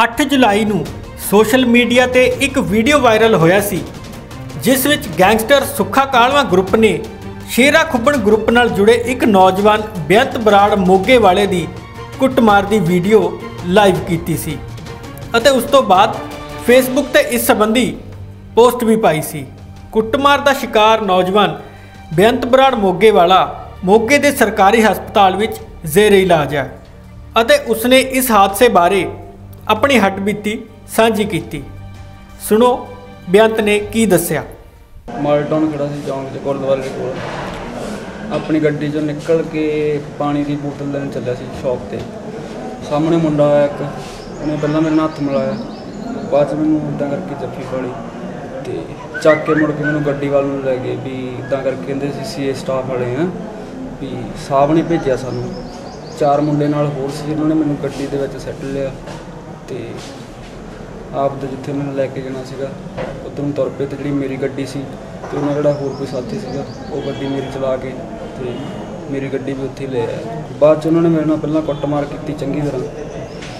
8 ਜੁਲਾਈ ਨੂੰ social media ਤੇ ਇੱਕ ਵੀਡੀਓ ਵਾਇਰਲ ਹੋਇਆ ਸੀ, ਜਿਸ ਵਿੱਚ ਗੈਂਗਸਟਰ ਸੁੱਖਾ ਕਾਲਵਾ ਗਰੁੱਪ ਨੇ ਸ਼ੇਰਾ ਖੁੱਬਣ ਗਰੁੱਪ ਨਾਲ ਜੁੜੇ ਇੱਕ ਨੌਜਵਾਨ ਬੇਅੰਤ ਬਰਾੜ ਮੋਗੇ ਵਾਲੇ ਦੀ ਕੁੱਟਮਾਰ ਦੀ ਵੀਡੀਓ ਲਾਈਵ ਕੀਤੀ ਸੀ ਅਤੇ ਉਸ ਤੋਂ ਬਾਅਦ ਫੇਸਬੁੱਕ ਤੇ ਇਸ ਸੰਬੰਧੀ ਪੋਸਟ ਵੀ ਪਾਈ ਸੀ। ਕੁੱਟਮਾਰ ਦਾ ਸ਼ਿਕਾਰ ਨੌਜਵਾਨ ਬੇਅੰਤ ਬਰਾੜ ਮੋਗੇ ਵਾਲਾ ਮੋਗੇ ਦੇ ਸਰਕਾਰੀ ਹਸਪਤਾਲ ਵਿੱਚ ਜ਼ੇਰੇ ਇਲਾਜ ਹੈ ਅਤੇ ਉਸਨੇ ਇਸ ਹਾਦਸੇ ਬਾਰੇ ਆਪਣੀ ਹੱਡਬੀਤੀ ਸਾਂਝੀ ਕੀਤੀ। ਸੁਣੋ ਬੇਅੰਤ ਨੇ ਕੀ ਦੱਸਿਆ? ਮਾਲਟਾਊਨ ਖੜਾ ਸੀ ਚੌਂਕ 'ਚ ਗੁਰਦੁਆਰੇ ਦੇ ਕੋਲ। ਆਪਣੀ ਗੱਡੀ 'ਚੋਂ ਨਿਕਲ ਕੇ ਪਾਣੀ ਦੀ ਬੋਤਲ ਲੈਣ ਚੱਲਿਆ ਸੀ ਸ਼ੌਪ ਤੇ। ਸਾਹਮਣੇ ਮੁੰਡਾ ਆਇਆ ਇੱਕ, ਉਹਨੇ ਪਹਿਲਾਂ ਮੇਰੇ ਨਾਲ ਹੱਥ ਮਿਲਾਇਆ। ਬਾਅਦ 'ਚ ਮੈਨੂੰ ਇੱਦਾਂ ਕਰਕੇ ਜੱਫੀ ਪਾਲੀ ਤੇ ਚੱਕ ਕੇ ਮੁੜ ਕੇ ਮੈਨੂੰ ਗੱਡੀ ਵੱਲ ਨੂੰ ਲੈ ਗਏ ਵੀ ਇੱਦਾਂ ਕਰਕੇ ਕਹਿੰਦੇ ਸੀ ਸੀਏ ਸਟਾਫ ਵਾਲੇ ਆ ਵੀ ਸਾਹਿਬ ਨੇ ਭੇਜਿਆ ਸਾਨੂੰ। ਚਾਰ ਮੁੰਡੇ ਨਾਲ ਹੋਰ ਸੀ ਉਹਨਾਂ ਨੇ ਮੈਨੂੰ ਗੱਡੀ ਦੇ ਵਿੱਚ ਸੈੱਟ ਲਿਆ। ਤੇ ਆਪ ਦਾ ਜਿੱਥੇ ਮੈਨੂੰ ਲੈ ਕੇ ਜਾਣਾ ਸੀਗਾ, ਉੱਧਰ ਨੂੰ ਤੁਰ ਪਏ ਤੇ ਜਿਹੜੀ ਮੇਰੀ ਗੱਡੀ ਸੀ ਤੇ ਉਹਨਾਂ ਜਿਹੜਾ ਹੋਰ ਕੋਈ ਸਾਥੀ ਸੀਗਾ, ਉਹ ਗੱਡੀ ਮੇਰੀ ਚਲਾ ਕੇ ਤੇ ਮੇਰੀ ਗੱਡੀ ਵੀ ਉੱਥੇ ਲੈ ਆਇਆ। ਬਾਅਦ ਚ ਉਹਨਾਂ ਨੇ ਮੇਰੇ ਨਾਲ ਪਹਿਲਾਂ ਕੁੱਟਮਾਰ ਕੀਤੀ ਚੰਗੀ ਤਰ੍ਹਾਂ,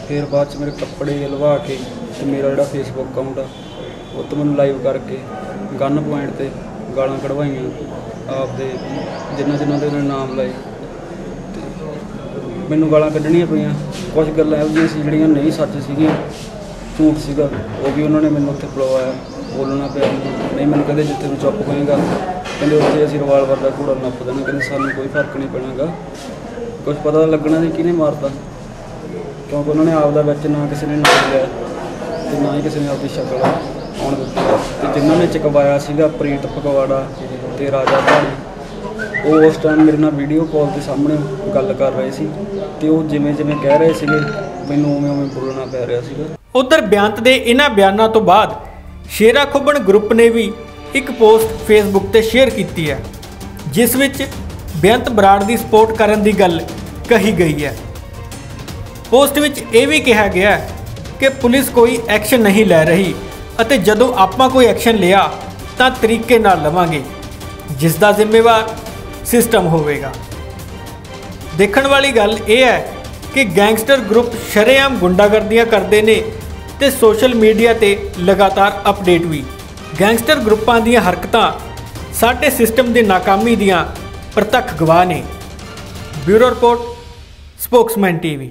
ਫਿਰ ਬਾਅਦ ਚ ਮੇਰੇ ਕੱਪੜੇ ਲਵਾ ਕੇ ਤੇ ਮੇਰਾ ਜਿਹੜਾ ਫੇਸਬੁੱਕ ਅਕਾਊਂਟ ਆ, ਉਹ ਤੋਂ ਮੈਨੂੰ ਲਾਈਵ ਕਰਕੇ ਗਨ ਪੁਆਇੰਟ ਤੇ ਗਾਲਾਂ ਕਢਵਾਈਆਂ ਆਪਦੇ ਜਿੰਨਾ ਜਿੰਨਾ ਦੇ ਉਹਨਾਂ ਨਾਮ ਲਾਏ ਤੇ ਮੈਨੂੰ ਗਾਲਾਂ ਕੱਢਣੀਆਂ ਪਈਆਂ। ਕੁਝ ਗੱਲਾਂ ਇਹੋ ਜਿਹੀਆਂ ਸੀ ਜਿਹੜੀਆਂ ਨਹੀਂ ਸੱਚ ਸੀਗੀਆਂ, ਝੂਠ ਸੀਗਾ, ਉਹ ਵੀ ਉਹਨਾਂ ਨੇ ਮੈਨੂੰ ਉੱਥੇ ਬੁਲਵਾਇਆ, ਬੋਲਣਾ ਪਿਆ ਨਹੀਂ, ਮੈਨੂੰ ਕਹਿੰਦੇ ਜਿੱਥੇ ਨੂੰ ਚੁੱਪ ਹੋਏਗਾ, ਕਹਿੰਦੇ ਉੱਥੇ ਅਸੀਂ ਰਿਵਾਲਵਰ ਦਾ ਘੂੜਾ ਨੱਪ ਦੇਣਾ ਕਹਿੰਦੇ ਸਾਨੂੰ ਕੋਈ ਫ਼ਰਕ ਨਹੀਂ ਪੈਣਾਗਾ। ਕੁਝ ਪਤਾ ਲੱਗਣਾ ਸੀ ਕਿਹਨੇ ਮਾਰਤਾ। ਕਿਉਂਕਿ ਉਹਨਾਂ ਨੇ ਆਪ ਦਾ ਵਿੱਚ ਨਾ ਕਿਸੇ ਨੇ ਨਾਮ ਲਿਆ ਤੇ ਨਾ ਹੀ ਕਿਸੇ ਨੇ ਆਪਦੀ ਸ਼ਕਲ ਆਉਣ ਦਿੱਤੀ। ਤੇ ਜਿਨ੍ਹਾਂ ਨੇ ਚਕਵਾਇਆ ਸੀਗਾ ਪ੍ਰੀਤ ਫਗਵਾੜਾ ਤੇ ਰਾਜਾ ਭਾਣੀ ਉਹ ਉਸ ਟਾਈਮ ਮੇਰੇ ਨਾਲ ਵੀਡੀਓ ਕਾਲ ਦੇ ਸਾਹਮਣੇ ਗੱਲ ਕਰ ਰਹੇ ਸੀ ਤੇ ਉਹ ਜਿਵੇਂ ਜਿਵੇਂ ਕਹਿ ਰਹੇ ਸੀਗੇ, ਮੈਨੂੰ ਉਵੇਂ ਉਵੇਂ ਬੋਲਣਾ ਪੈ ਰਿਹਾ ਸੀਗਾ। ਉਧਰ ਬਿਆੰਤ ਦੇ ਇਹਨਾਂ ਬਿਆਨਾਂ ਤੋਂ ਬਾਅਦ ਸ਼ੇਰਾ ਖੁੱਬਣ ਗਰੁੱਪ ਨੇ ਵੀ ਇੱਕ ਪੋਸਟ ਫੇਸਬੁੱਕ ਤੇ ਸ਼ੇਅਰ ਕੀਤੀ ਹੈ, ਜਿਸ ਵਿੱਚ ਬੇਅੰਤ ਬਰਾੜ ਦੀ ਸਪੋਰਟ ਕਰਨ ਦੀ ਗੱਲ ਕਹੀ ਗਈ ਹੈ। ਪੋਸਟ ਵਿੱਚ ਇਹ ਵੀ ਕਿਹਾ ਗਿਆ ਕਿ ਪੁਲਿਸ ਕੋਈ ਐਕਸ਼ਨ ਨਹੀਂ ਲੈ ਰਹੀ ਅਤੇ ਜਦੋਂ ਆਪਾਂ ਕੋਈ ਐਕਸ਼ਨ ਲਿਆ ਤਾਂ ਤਰੀਕੇ ਨਾਲ ਲਵਾਂਗੇ, ਜਿਸ ਦਾ ਜ਼ਿੰਮੇਵਾਰ ਸਿਸਟਮ ਹੋਵੇਗਾ। ਦੇਖਣ ਵਾਲੀ ਗੱਲ ਇਹ ਹੈ ਕਿ ਗੈਂਗਸਟਰ ਗਰੁੱਪ ਸ਼ਰੇਆਮ ਗੁੰਡਾਗਰਦੀਆਂ ਕਰਦੇ ਨੇ ਤੇ ਸੋਸ਼ਲ ਮੀਡੀਆ ਤੇ ਲਗਾਤਾਰ ਅਪਡੇਟ ਵੀ। ਗੈਂਗਸਟਰ ਗਰੁੱਪਾਂ ਦੀਆਂ ਹਰਕਤਾਂ ਸਾਡੇ ਸਿਸਟਮ ਦੀ ਨਾਕਾਮੀ ਦੀਆਂ ਪ੍ਰਤੱਖ ਗਵਾਹ ਨੇ। Bureau report, Spokesman TV.